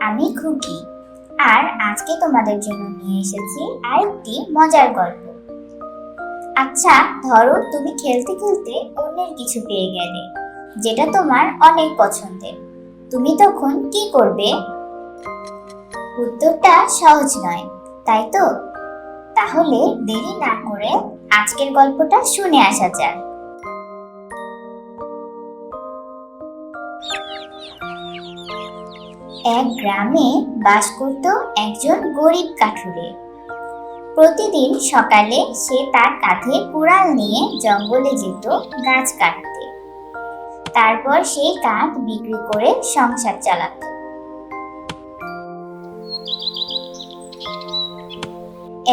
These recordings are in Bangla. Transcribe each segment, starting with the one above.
আমি খুকি। আর আজকে তোমাদের জন্য নিয়ে এসেছি আরেকটি মজার গল্প। আচ্ছা ধরো তুমি খেলতে খেলতে অন্যের কিছু পেয়ে গেলে, যেটা তোমার অনেক পছন্দের। তুমি তখন কি করবে? উত্তরটা সহজ নয়, তাই তো? তাহলে দেরি না করে আজকের গল্পটা শুনে আসা যাক। এক গ্রামে বাস করত একজন গরিব কাঠুরে। প্রতিদিন সকালে সে তার কাঁধে কুড়াল নিয়ে জঙ্গলে যেত গাছ কাটতে। তারপর সেই কাঠ বিক্রি করে সংসার চালাত।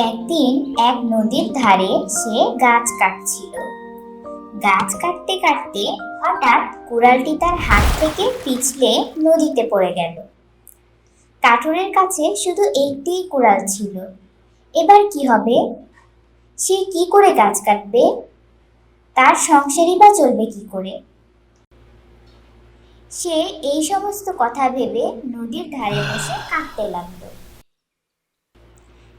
একদিন এক নদীর ধারে সে গাছ কাটছিল। গাছ কাটতে কাটতে হঠাৎ কুড়ালটি তার হাত থেকে পিছলে নদীতে পড়ে গেল। কাঠুরের কাছে শুধু একটিই কুড়াল ছিল। এবার কি হবে? সে কি করে গাছ কাটবে? তার সংসারই বা চলবে কি করে? সে এই সমস্ত কথা ভেবে নদীর ধারে বসে কাঁদতে লাগল।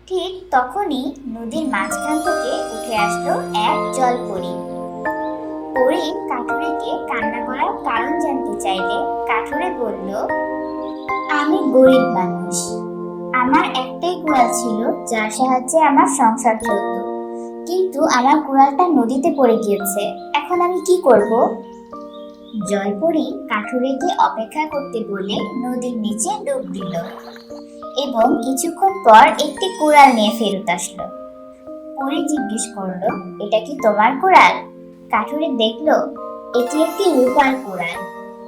ঠিক তখনই নদীর মাঝখান থেকে উঠে আসলো এক জলপরী। পরী কাঠুরেকে কান্না করার কারণ জানতে চাইলে গরিব মানুষ। আমার একটাই কুড়াল ছিল, যার সাহায্যে আমার সংসার চলত। কিন্তু আমার কুড়ালটা নদীতে পড়ে গিয়েছে। এখন আমি কি করব? জলপরি কাঠুরেকে অপেক্ষা করতে বলে নদীর নিচে ডুব দিল এবং কিছুক্ষণ পর একটি কুড়াল নিয়ে ফেরত আসলো। পরি জিজ্ঞেস করল, এটা কি তোমার কুড়াল? কাঠুরে দেখল, এটি একটি রূপার কুড়াল।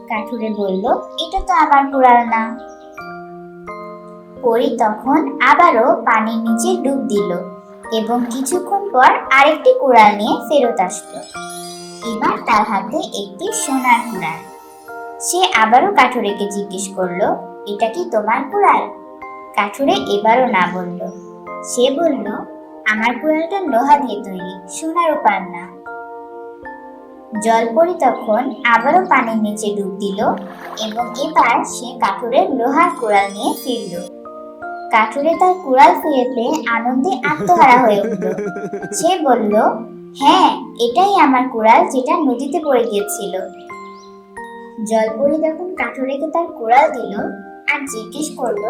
কাঠুরে বলল, এটা তো আমার কুড়াল না। পরি তখন আবারও পানির নিচে ডুব দিল এবং কিছুক্ষণ পর আরেকটি কুড়াল নিয়ে ফেরত আসলো। এবার তার হাতে একটি সোনার কুড়াল। সে আবারও কাঠুরেকে জিজ্ঞেস করল, এটা কি তোমার কুড়াল? কাঠুরে এবারও না বলল। সে বলল, আমার কুড়ালটা লোহা দিয়ে তৈরি, সোনার উপার না। জলপরি তখন আবারও পানির নিচে ডুব দিল এবং এবার সে কাঠুরের লোহার কুড়াল নিয়ে ফিরল। কাঠুরে তার কুড়াল ফিরে পেয়ে আনন্দে আত্মহারা হয়ে উঠল। সে বলল হ্যাঁ এটাই আমার কুড়াল যেটা নদীতে পড়ে গিয়েছিল। জলপরি তখন কাঠুরেকে তার কুড়াল দিল আর জিজ্ঞেস করল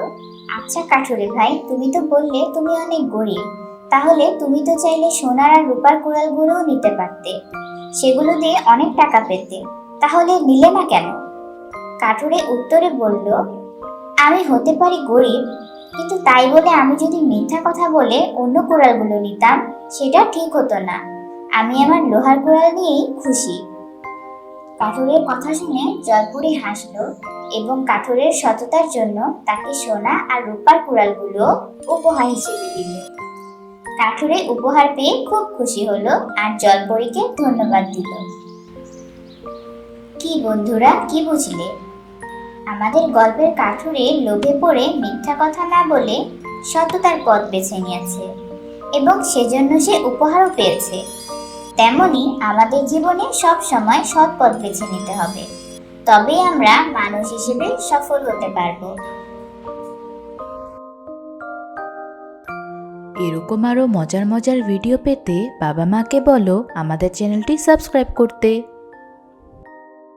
আচ্ছা কাঠুরে ভাই, তুমি তো বললে তুমি অনেক গরিব। তাহলে তুমি তো চাইলে সোনার আর রূপার কুড়ালগুলোও নিতে পারতে। সেগুলো দিয়ে অনেক টাকা পেতে। তাহলে নিলে না কেন? কাঠুরে উত্তরে বলল, আমি হতে পারি গরিব কিন্তু তাই বলে আমি যদি মিথ্যা কথা বলে অন্য কুড়ালগুলো নিতাম, সেটা ঠিক হতো না। আমি আমার লোহার কুড়াল নিয়েই খুশি। কাঠুরের কথা শুনে জলপুরি হাসলো এবং কাঠুরের সততার জন্য তাকে সোনা আর রূপার কুড়ালগুলো উপহার হিসেবে দিল। কাঠুরে উপহার পেয়ে খুব খুশি হলো আর জলপরীকে ধন্যবাদ দিল। কি বন্ধুরা, কি বুঝলে? আমাদের গল্পের কাঠুরে লোভে পড়ে মিথ্যা কথা না বলে সততার পথ বেছে নিয়েছে এবং সেজন্য সে উপহারও পেয়েছে। তেমনি আমাদের জীবনে সব সময় সৎ পথ বেছে নিতে হবে। তবেই আমরা মানুষ হিসেবে সফল হতে পারব। এরকম আরও মজার মজার ভিডিও পেতে বাবা মাকে বলো আমাদের চ্যানেলটি সাবস্ক্রাইব করতে।